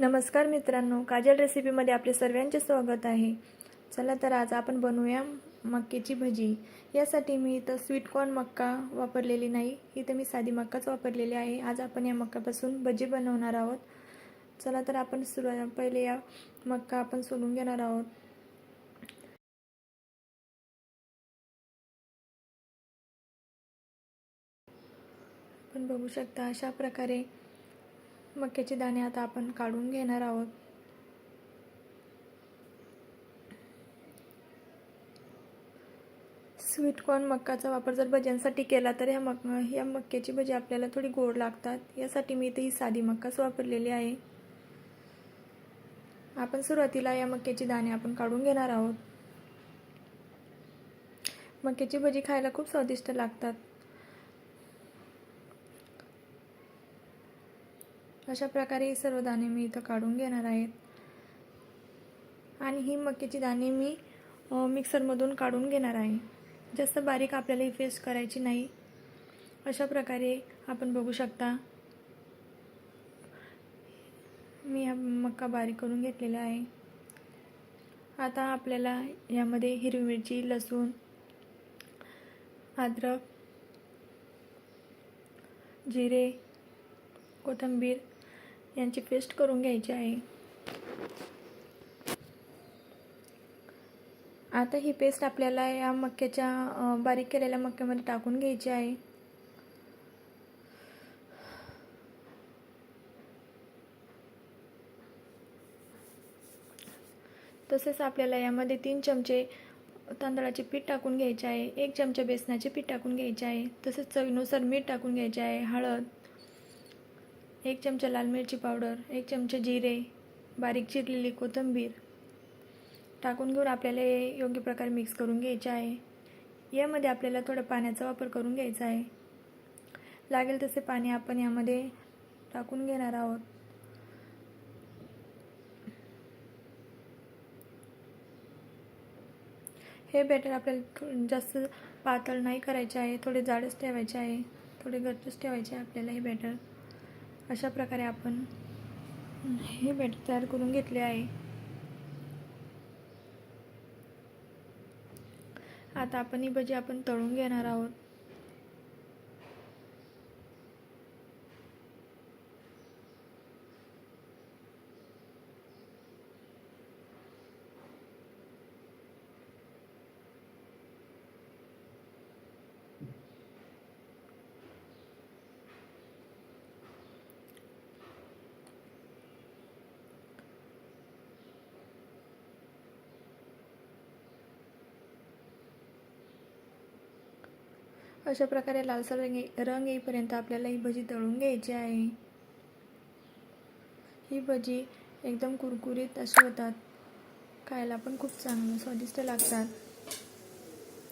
नमस्कार मित्रांनो काजल रेसिपीमध्ये आपले सर्वांचे स्वागत आहे. चला तर आज आपण बनवूया मक्याची भजी. यासाठी मी इथं स्वीटकॉर्न मक्का वापरलेली नाही इथं मी साधी मक्काच वापरलेली आहे. आज आपण या मक्कापासून भजी बनवणार आहोत. चला तर आपण सुरू पहिले या मक्का आपण सोलून घेणार आहोत. आपण बघू शकता अशा प्रकारे मक्याचे दाणे आता आपण काढून घेणार आहोत. स्वीटकॉर्न मक्काचा वापर जर भज्यांसाठी केला तर ह्या मक ह्या मक्याची भजी आपल्याला थोडी गोड लागतात. यासाठी मी इथे ही साधी मक्काच वापरलेली आहे. आपण सुरुवातीला या मक्याची दाणे आपण काढून घेणार आहोत. मक्याची भजी खायला खूप स्वादिष्ट लागतात. अशा प्रकारे हे सर्व दाणे मी इथं काढून घेणार आहेत. आणि ही मक्याची दाणे मी मिक्सरमधून काढून घेणार आहे. जास्त बारीक आपल्याला ही पेस्ट करायची नाही. अशा प्रकारे आपण बघू शकता. मी हा मक्का बारीक करून घेतलेला आहे. आता आपल्याला यामध्ये हिरवी मिरची लसूण अद्रक जिरे कोथिंबीर यांची पेस्ट करून घ्यायची आहे. आता ही पेस्ट आपल्याला या मक्याच्या बारीक केलेल्या मक्यामध्ये टाकून घ्यायची आहे. तसेच आपल्याला यामध्ये तीन चमचे तांदळाचे पीठ टाकून घ्यायचे आहे. एक चमचा बेसनाचे पीठ टाकून घ्यायचे आहे. तसेच चवीनुसार मीठ टाकून घ्यायचे आहे. हळद. एक चमचा लाल मिरची पावडर एक चमचा जिरे बारीक चिरलेली कोथिंबीर. टाकून घेऊन आपल्याला हे योग्य प्रकारे मिक्स करून घ्यायचे आहे. यामध्ये आपल्याला थोडं पाण्याचा वापर करून घ्यायचा आहे. लागेल तसे पाणी आपण यामध्ये टाकून घेणार आहोत. हे बॅटर आपल्याला जास्त पातळ नाही करायचे आहे. थोडे जाडच ठेवायचे आहे. थोडे घट्टच ठेवायचे आहे आपल्याला हे बॅटर अशा प्रकारे आपण हे बॅटर तयार करून घेतले आहे. आता आपण ही भजी आपण तळून घेणार आहोत. अशा प्रकारे लालसर रंग रंग येईपर्यंत आपल्याला ही भजी तळून घ्यायची आहे. ही भजी एकदम कुरकुरीत अशी होतात. खायला पण खूप चांगलं स्वादिष्ट लागतात.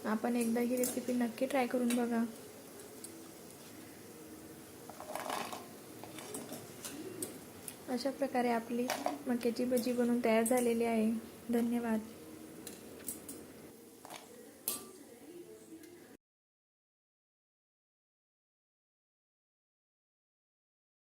आपण एकदा ही रेसिपी नक्की ट्राय करून बघा. अशा प्रकारे आपली मक्याची भजी बनवून तयार झालेली आहे. धन्यवाद.